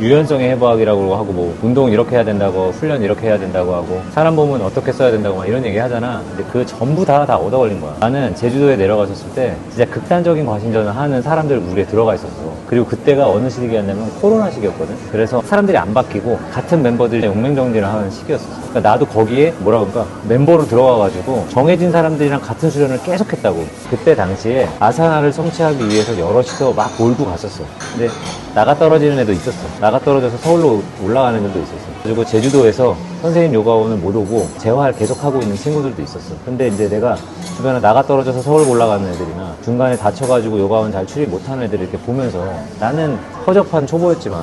유연성의 해부학이라고 하고 뭐 운동 이렇게 해야 된다고 훈련 이렇게 해야 된다고 하고 사람 몸은 어떻게 써야 된다고 막 이런 얘기 하잖아. 근데 그 전부 다 다 얻어 걸린 거야. 나는 제주도에 내려갔었을 때 진짜 극단적인 과신전을 하는 사람들 무리에 들어가 있었어. 그리고 그때가 어느 시기였냐면 코로나 시기였거든. 그래서 사람들이 안 바뀌고 같은 멤버들이 용맹정진을 하는 시기였어. 그러니까 나도 거기에 뭐라 그럴까 멤버로 들어가가지고 정해진 사람들이랑 같은 수련을 계속 했다고. 그때 당시에 아사나를 성취하기 위해서 여럿이서 막 몰고 갔었어. 근데 나가 떨어지는 애도 있었어. 나가 떨어져서 서울로 올라가는 애들도 있었어. 그리고 제주도에서 선생님 요가원을 못 오고 재활 계속 하고 있는 친구들도 있었어. 근데 이제 내가 주변에 나가 떨어져서 서울 올라가는 애들이나 중간에 다쳐가지고 요가원 잘 출입 못하는 애들을 이렇게 보면서 나는 허접한 초보였지만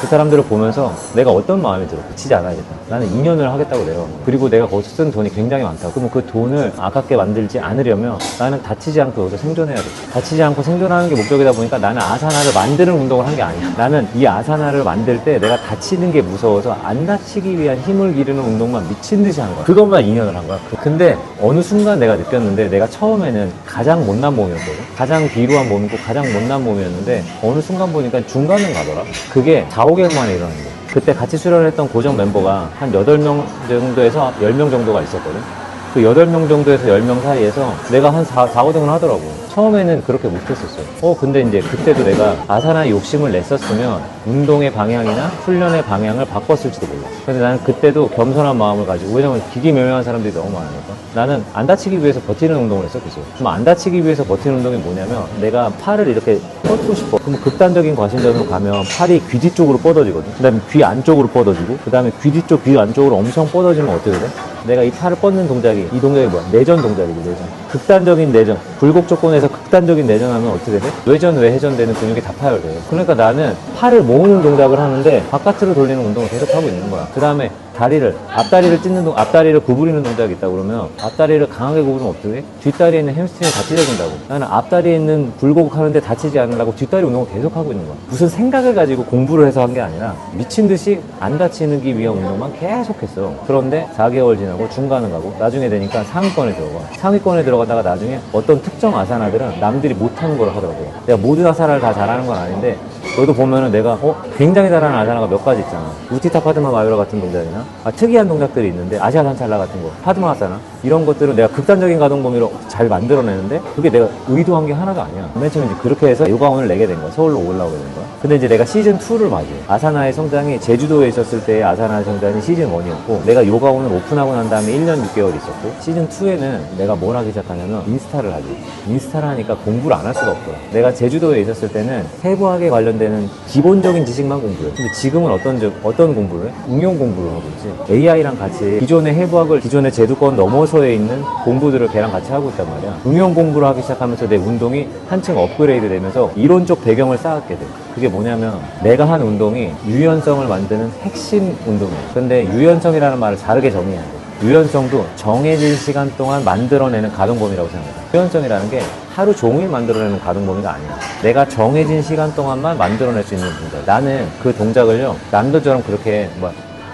그 사람들을 보면서 내가 어떤 마음이 들어. 그치지 않아야겠다. 나는 2년을 하겠다고 내려간 거야. 그리고 내가 거기서 쓴 돈이 굉장히 많다. 그러면 그 돈을 아깝게 만들지 않으려면 나는 다치지 않고 여기서 생존해야 돼. 다치지 않고 생존하는 게 목적이다 보니까 나는 아사나를 만드는 운동을 한 게 아니야. 나는 이 아사나를 만들 때 내가 다치는 게 무서워서 안 다치기 위한 힘을 기르는 운동만 미친 듯이 한 거야. 그것만 2년을 한 거야. 근데 어느 순간 내가 느꼈는데 내가 처음에는 가장 못난 몸이었거든. 가장 비루한 몸이고 가장 못난 몸이었는데 어느 순간 보니까 중간은 가더라. 그게 4, 5개월 만에 일어난 거야. 그때 같이 수련했던 고정 멤버가 한 8명 정도에서 10명 정도가 있었거든. 그 8명 정도에서 10명 사이에서 내가 한 4, 4 5등을 하더라고. 처음에는 그렇게 못했었어요. 어, 근데 이제 그때도 내가 아사나 욕심을 냈었으면 운동의 방향이나 훈련의 방향을 바꿨을지도 몰라. 근데 나는 그때도 겸손한 마음을 가지고, 왜냐면 기기묘묘한 사람들이 너무 많으니까. 나는 안 다치기 위해서 버티는 운동을 했어, 그죠? 그럼 안 다치기 위해서 버티는 운동이 뭐냐면, 내가 팔을 이렇게 뻗고 싶어. 그럼 극단적인 과신전으로 가면 팔이 귀 뒤쪽으로 뻗어지거든. 그 다음에 귀 안쪽으로 뻗어지고, 그 다음에 귀 뒤쪽, 귀 안쪽으로 엄청 뻗어지면 어떻게 돼? 내가 이 팔을 뻗는 동작이, 이 동작이 뭐야? 내전 동작이지, 내전. 극단적인 내전. 굴곡 조건에서 극단적인 내전하면 어떻게 돼? 외전, 외회전되는 근육이 다 파열돼요. 그러니까 나는 팔을 모으는 동작을 하는데 바깥으로 돌리는 운동을 계속 하고 있는 거야. 그 다음에 다리를, 앞다리를 찢는 동, 앞다리를 구부리는 동작이 있다 그러면 앞다리를 강하게 구부리면 어떻게 해? 뒷다리에 있는 햄스트링이 다 찢어진다고. 나는 앞다리에 있는 굴곡 하는데 다치지 않으려고 뒷다리 운동을 계속 하고 있는 거야. 무슨 생각을 가지고 공부를 해서 한 게 아니라 미친 듯이 안 다치기 위한 운동만 계속 했어. 그런데 4개월 지나고 중간을 가고 나중에 되니까 상위권에 들어가. 상위권에 들어가다가 나중에 어떤 특정 아사나들은 남들이 못하는 걸 하더라고요. 내가 모든 아사나를 다 잘하는 건 아닌데 너도 보면은 내가 어 굉장히 잘하는 아사나가 몇 가지 있잖아. 우티타 파드마 마요라 같은 동작이나 아, 특이한 동작들이 있는데 아시아 산찰라 같은 거 파드마 아사나 이런 것들은 내가 극단적인 가동 범위로 잘 만들어내는데 그게 내가 의도한 게 하나가 아니야. 맨 처음에 이제 그렇게 해서 요가원을 내게 된 거야. 서울로 올라오게 된 거야. 근데 이제 내가 시즌 2를 맞아. 아사나의 성장이 제주도에 있었을 때 아사나의 성장이 시즌 1이었고 내가 요가원을 오픈하고 난 다음에 1년 6개월 있었고 시즌 2에는 내가 뭘 하기 시작하냐면 인스타를 하지. 인스타를 하니까 공부를 안 할 수가 없더라. 내가 제주도에 있었을 때는 세부학에 관련 되는 기본적인 지식만 공부해. 근데 지금은 어떤 적- 어떤 공부를 해? 응용 공부를 하고 있지. AI랑 같이 기존의 해부학을 기존의 제도권 너머서에 있는 공부들을 걔랑 같이 하고 있단 말이야. 응용 공부를 하기 시작하면서 내 운동이 한층 업그레이드 되면서 이론적 배경을 쌓았게 돼. 그게 뭐냐면 내가 한 운동이 유연성을 만드는 핵심 운동이야. 근데 유연성이라는 말을 다르게 정의해야 돼. 유연성도 정해진 시간 동안 만들어내는 가동범위라고 생각해. 유연성이라는 게 하루 종일 만들어내는 가동범위가 아니야. 내가 정해진 시간 동안만 만들어낼 수 있는 동작. 나는 그 동작을요, 남들처럼 그렇게 뭐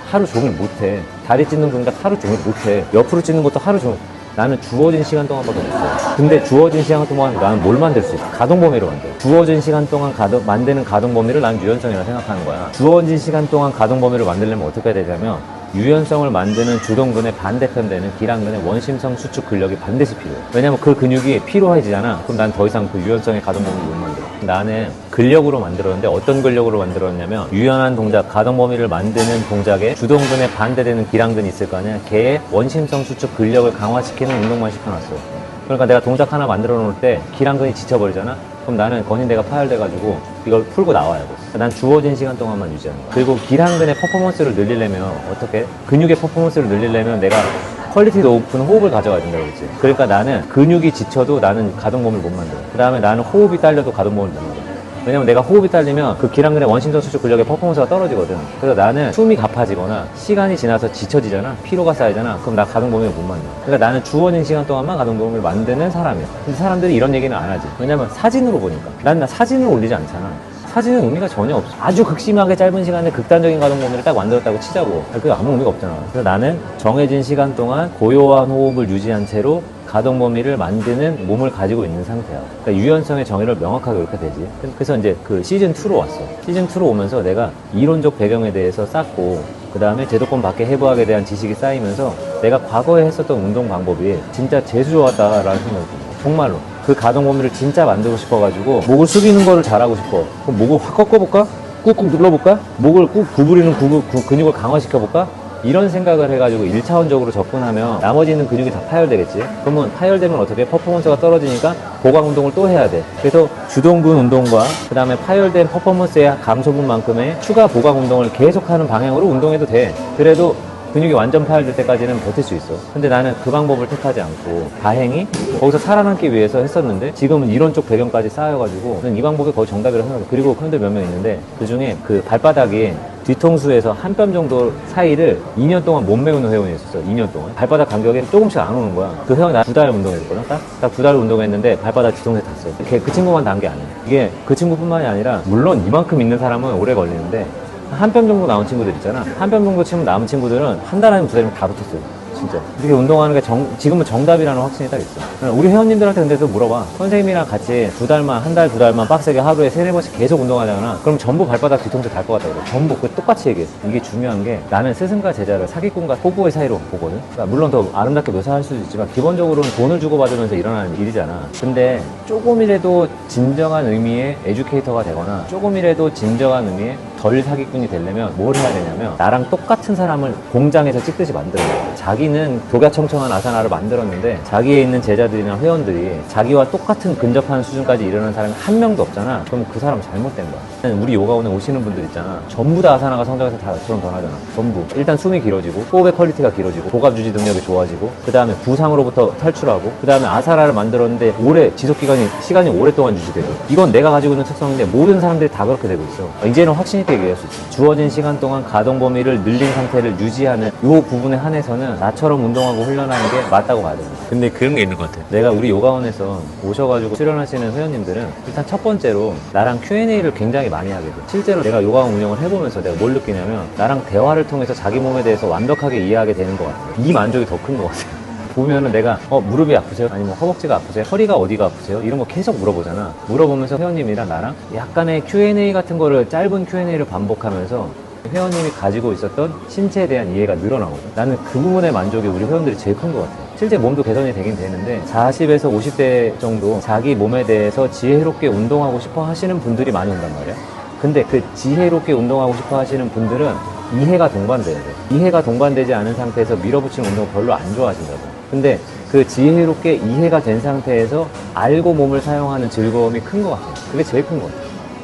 하루 종일 못해. 다리 찢는 동작 하루 종일 못해. 옆으로 찢는 것도 하루 종일. 나는 주어진 시간 동안밖에 못해. 근데 주어진 시간 동안 나는 뭘 만들 수 있어? 가동 범위로 만들어. 주어진 시간 동안 가동, 만드는 가동 범위를 나는 유연성이라고 생각하는 거야. 주어진 시간 동안 가동 범위를 만들려면 어떻게 해야 되냐면 유연성을 만드는 주동근의 반대편 되는 기랑근의 원심성 수축 근력이 반드시 필요해. 왜냐면 그 근육이 피로해지잖아. 그럼 난 더 이상 그 유연성의 가동범위를 못 만들어. 나는 근력으로 만들었는데 어떤 근력으로 만들었냐면 유연한 동작, 가동범위를 만드는 동작에 주동근에 반대되는 기랑근이 있을 거 아니야. 걔의 원심성 수축 근력을 강화시키는 운동만 시켜놨어. 그러니까 내가 동작 하나 만들어 놓을 때 기랑근이 지쳐버리잖아? 그럼 나는 건인대가 파열돼가지고 이걸 풀고 나와야 돼. 난 주어진 시간 동안만 유지하는 거야. 그리고 기랑근의 퍼포먼스를 늘리려면 어떻게? 근육의 퍼포먼스를 늘리려면 내가 퀄리티 높은 호흡을 가져가야 된다고 그랬지. 그러니까 나는 근육이 지쳐도 나는 가동범위를 못 만들어. 그 다음에 나는 호흡이 딸려도 가동범위를 못 만들어. 왜냐면 내가 호흡이 딸리면 그 기랑근의 원심전 수축 근력의 퍼포먼스가 떨어지거든. 그래서 나는 숨이 가파지거나 시간이 지나서 지쳐지잖아. 피로가 쌓이잖아. 그럼 나 가동범위를 못 만들어. 그러니까 나는 주어진 시간 동안만 가동범위를 만드는 사람이야. 근데 사람들이 이런 얘기는 안 하지. 왜냐면 사진으로 보니까. 난 나 사진을 올리지 않잖아. 사진은 의미가 전혀 없어. 아주 극심하게 짧은 시간에 극단적인 가동 범위를 딱 만들었다고 치자고. 그게 아무 의미가 없잖아. 그래서 나는 정해진 시간 동안 고요한 호흡을 유지한 채로 가동 범위를 만드는 몸을 가지고 있는 상태야. 그러니까 유연성의 정의를 명확하게 이렇게 되지. 그래서 이제 그 시즌 2로 왔어. 시즌 2로 오면서 내가 이론적 배경에 대해서 쌓고 그 다음에 제도권 밖의 해부학에 대한 지식이 쌓이면서 내가 과거에 했었던 운동 방법이 진짜 재수 좋았다라는 생각이 듭니다. 정말로. 그 가동 범위를 진짜 만들고 싶어가지고 목을 숙이는 거를 잘하고 싶어. 그럼 목을 확 꺾어볼까? 꾹꾹 눌러볼까? 목을 꾹 구부리는 구, 구- 근육을 강화시켜볼까? 이런 생각을 해가지고 1차원적으로 접근하면 나머지 있는 근육이 다 파열되겠지. 그러면 파열되면 어떻게 퍼포먼스가 떨어지니까 보강 운동을 또 해야 돼. 그래서 주동근 운동과 그 다음에 파열된 퍼포먼스의 감소분만큼의 추가 보강 운동을 계속하는 방향으로 운동해도 돼. 그래도 근육이 완전 파열될 때까지는 버틸 수 있어. 근데 나는 그 방법을 택하지 않고 다행히 거기서 살아남기 위해서 했었는데 지금은 이런 쪽 배경까지 쌓여가지고 이 방법이 거의 정답이라고 생각해요. 그리고 형들 몇 명 있는데 그 중에 그 발바닥이 뒤통수에서 한 뼘 정도 사이를 2년 동안 못 메우는 회원이 있었어. 2년 동안. 발바닥 간격이 조금씩 안 오는 거야. 그 회원이 나 두 달 운동했거든. 딱? 딱 두 달 운동했는데 발바닥 뒤통수에 닿았어. 걔- 그 친구만 단게 아니야. 이게 그 친구뿐만이 아니라 물론 이만큼 있는 사람은 오래 걸리는데 한 뼘 정도 남은 친구들 있잖아. 한 뼘 정도 치면 남은 친구들은 한 달 아니면 두 달이면 다 붙었어요. 진짜. 이렇게 운동하는 게 정, 지금은 정답이라는 확신이 딱 있어. 우리 회원님들한테 근데 또 물어봐. 선생님이랑 같이 두 달만, 한 달, 두 달만 빡세게 하루에 세네 번씩 계속 운동하잖아. 그럼 전부 발바닥 뒤통수 달 것 같다 그래. 전부. 그 똑같이 얘기해. 이게 중요한 게 나는 스승과 제자를 사기꾼과 호구의 사이로 보거든. 그러니까 물론 더 아름답게 묘사할 수도 있지만 기본적으로는 돈을 주고받으면서 일어나는 일이잖아. 근데 조금이라도 진정한 의미의 에듀케이터가 되거나 조금이라도 진정한 의미의 덜 사기꾼이 되려면 뭘 해야 되냐면 나랑 똑같은 사람을 공장에서 찍듯이 만들어야 돼. 자기는 독야청청한 아사나를 만들었는데 자기에 있는 제자들이나 회원들이 자기와 똑같은 근접하는 수준까지 이르는 사람이 한 명도 없잖아. 그럼 그 사람은 잘못된 거야. 우리 요가원에 오시는 분들 있잖아. 전부 다 아사나가 성장해서 다 저런 변하잖아. 전부. 일단 숨이 길어지고 호흡의 퀄리티가 길어지고 고갑 유지 능력이 좋아지고 그 다음에 부상으로부터 탈출하고 그 다음에 아사나를 만들었는데 오래 지속 기간이 시간이 오랫동안 유지되고 이건 내가 가지고 있는 특성인데 모든 사람들이 다 그렇게 되고 있어. 이제는 확신 수 있어. 주어진 시간 동안 가동 범위를 늘린 상태를 유지하는 이 부분에 한해서는 나처럼 운동하고 훈련하는 게 맞다고 봐야 됩니다. 근데 그런 게 있는 것 같아. 내가 우리 요가원에서 오셔가지고 출연하시는 회원님들은 일단 첫 번째로 나랑 Q&A를 굉장히 많이 하게 돼. 실제로 내가 요가원 운영을 해보면서 내가 뭘 느끼냐면 나랑 대화를 통해서 자기 몸에 대해서 완벽하게 이해하게 되는 것 같아. 이 만족이 더 큰 것 같아. 보면은 내가 어 무릎이 아프세요? 아니면 허벅지가 아프세요? 허리가 어디가 아프세요? 이런 거 계속 물어보잖아. 물어보면서 회원님이랑 나랑 약간의 Q&A 같은 거를 짧은 Q&A를 반복하면서 회원님이 가지고 있었던 신체에 대한 이해가 늘어나거든. 나는 그 부분의 만족이 우리 회원들이 제일 큰 것 같아. 실제 몸도 개선이 되긴 되는데 40에서 50대 정도 자기 몸에 대해서 지혜롭게 운동하고 싶어 하시는 분들이 많이 온단 말이야. 근데 그 지혜롭게 운동하고 싶어 하시는 분들은 이해가 동반돼야 돼. 이해가 동반되지 않은 상태에서 밀어붙이는 운동을 별로 안 좋아하신다고. 근데 그 지혜롭게 이해가 된 상태에서 알고 몸을 사용하는 즐거움이 큰 것 같아요. 그게 제일 큰 것 같아요.